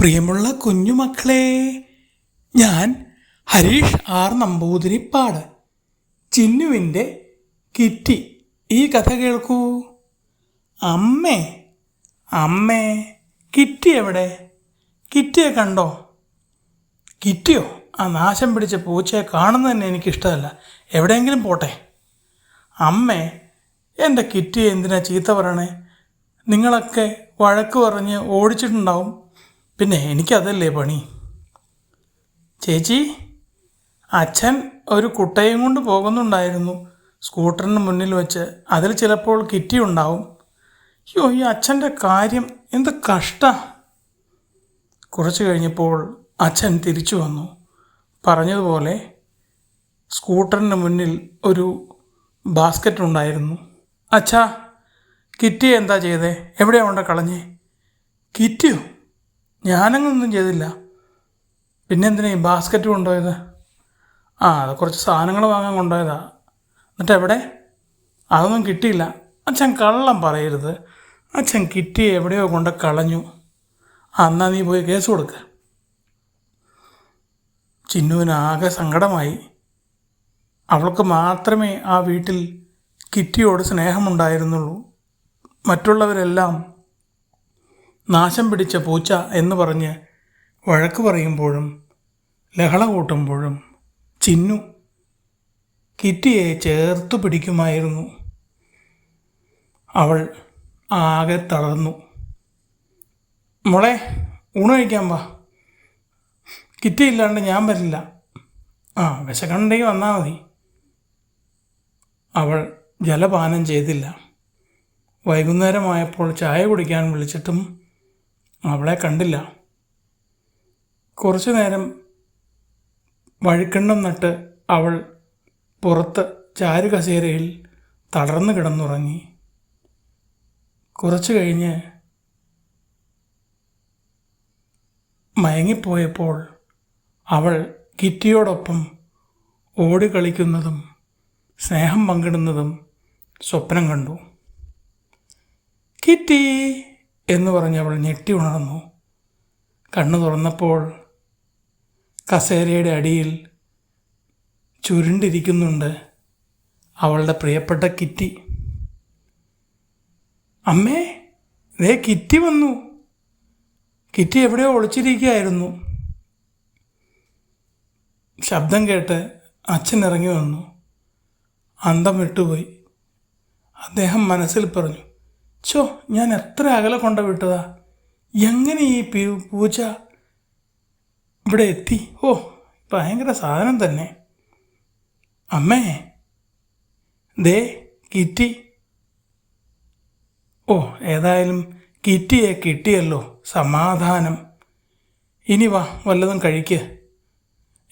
പ്രിയമുള്ള കുഞ്ഞുമക്കളെ ഞാൻ ഹരീഷ് ആർ നമ്പൂതിരിപ്പാട് ചിന്നുവിന്റെ കിറ്റി. ഈ കഥ കേൾക്കൂ. അമ്മേ അമ്മേ കിറ്റി എവിടെ? കിറ്റിയെ കണ്ടോ? കിറ്റിയോ? ആ നാശം പിടിച്ച പൂച്ചയെ കാണുന്നത് തന്നെ എനിക്കിഷ്ടമല്ല. എവിടെയെങ്കിലും പോട്ടെ. അമ്മേ എന്റെ കിറ്റിയെ എന്തിനാ ചീത്ത പറയണേ? നിങ്ങളൊക്കെ വഴക്ക് പറഞ്ഞ് ഓടിച്ചിട്ടുണ്ടാവും. പിന്നെ എനിക്കതല്ലേ പണി? ചേച്ചി അച്ഛൻ ഒരു കുട്ടയും കൊണ്ട് പോകുന്നുണ്ടായിരുന്നു. സ്കൂട്ടറിന് മുന്നിൽ വെച്ച് അതിൽ ചിലപ്പോൾ കിറ്റി ഉണ്ടാവും. അയ്യോ ഈ അച്ഛന്റെ കാര്യം എന്ത് കഷ്ട. കുറച്ച് കഴിഞ്ഞപ്പോൾ അച്ഛൻ തിരിച്ചു വന്നു. പറഞ്ഞതുപോലെ സ്കൂട്ടറിന് മുന്നിൽ ഒരു ബാസ്ക്കറ്റ് ഉണ്ടായിരുന്നു. അച്ഛാ കിറ്റി എന്താ ചെയ്തേ? എവിടെയാ കൊണ്ട് കളഞ്ഞേ? കിറ്റിയോ? ഞാനങ്ങൊന്നും ചെയ്തില്ല. പിന്നെന്തിനാ ഈ ബാസ്ക്കറ്റ് കൊണ്ടുപോയത്? ആ അത് കുറച്ച് സാധനങ്ങൾ വാങ്ങാൻ കൊണ്ടുപോയതാ. എന്നിട്ട് എവിടെ അതൊന്നും കിട്ടിയില്ല. അച്ഛൻ കള്ളം പറയരുത്. അച്ഛൻ കിട്ടി എവിടെയോ കൊണ്ട് കളഞ്ഞു. അന്നാ നീ പോയി കേസ് കൊടുക്ക. ചിന്നുവിനാകെ സങ്കടമായി. അവൾക്ക് മാത്രമേ ആ വീട്ടിൽ കിറ്റിയോട് സ്നേഹമുണ്ടായിരുന്നുള്ളൂ. മറ്റുള്ളവരെല്ലാം നാശം പിടിച്ച പൂച്ച എന്ന് പറഞ്ഞ് വഴക്ക് പറയുമ്പോഴും ലഹള കൂട്ടുമ്പോഴും ചിന്നു കിറ്റിയെ ചേർത്തു പിടിക്കുമായിരുന്നു. അവൾ ആകെ തളർന്നു. മോളെ ഊണ് കഴിക്കാൻ വാ. കിറ്റി ഇല്ലാണ്ട് ഞാൻ വരില്ല. ആ വിശക്കണ്ടെങ്കിൽ വന്നാൽ മതി. അവൾ ജലപാനം ചെയ്തില്ല. വൈകുന്നേരമായപ്പോൾ ചായ കുടിക്കാൻ വിളിച്ചിട്ടും അവളെ കണ്ടില്ല. കുറച്ചു നേരം വഴിക്കണ്ണം നട്ട് അവൾ പുറത്ത് ചാരുകസേരയിൽ തളർന്നു കിടന്നുറങ്ങി. കുറച്ചു കഴിഞ്ഞ് മയങ്ങിപ്പോയപ്പോൾ അവൾ കിറ്റിയോടൊപ്പം ഓടിക്കളിക്കുന്നതും സ്നേഹം പങ്കിടുന്നതും സ്വപ്നം കണ്ടു. കിറ്റി! എന്ന് പറഞ്ഞ് അവൾ ഞെട്ടി ഉണർന്നു. കണ്ണു തുറന്നപ്പോൾ കസേരയുടെ അടിയിൽ ചുരുണ്ടിരിക്കുന്നുണ്ട് അവളുടെ പ്രിയപ്പെട്ട കിറ്റി. അമ്മേ ദേ കിറ്റി വന്നു. കിറ്റി എവിടെയോ ഒളിച്ചിരിക്കുകയായിരുന്നു. ശബ്ദം കേട്ട് അച്ഛൻ ഇറങ്ങി വന്നു. അന്തം വിട്ടുപോയി. അദ്ദേഹം മനസ്സിൽ പറഞ്ഞു ചോ ഞാൻ എത്ര അകലെ കൊണ്ട വിട്ടതാ? എങ്ങനെ ഈ പൂച്ച ഇവിടെ എത്തി? ഓ ഭയങ്കര സാധനം തന്നെ. അമ്മേ ദേ കിറ്റി. ഓ ഏതായാലും കിറ്റിയെ കിട്ടിയല്ലോ സമാധാനം. ഇനി വാ വല്ലതും കഴിക്ക്.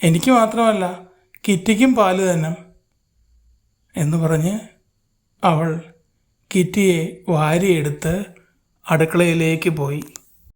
എനിക്ക് മാത്രമല്ല കിറ്റിക്കും പാൽ തന്നെ എന്ന് പറഞ്ഞ് അവൾ കിറ്റിയെ വാരിയെടുത്ത് അടുക്കളയിലേക്ക് പോയി.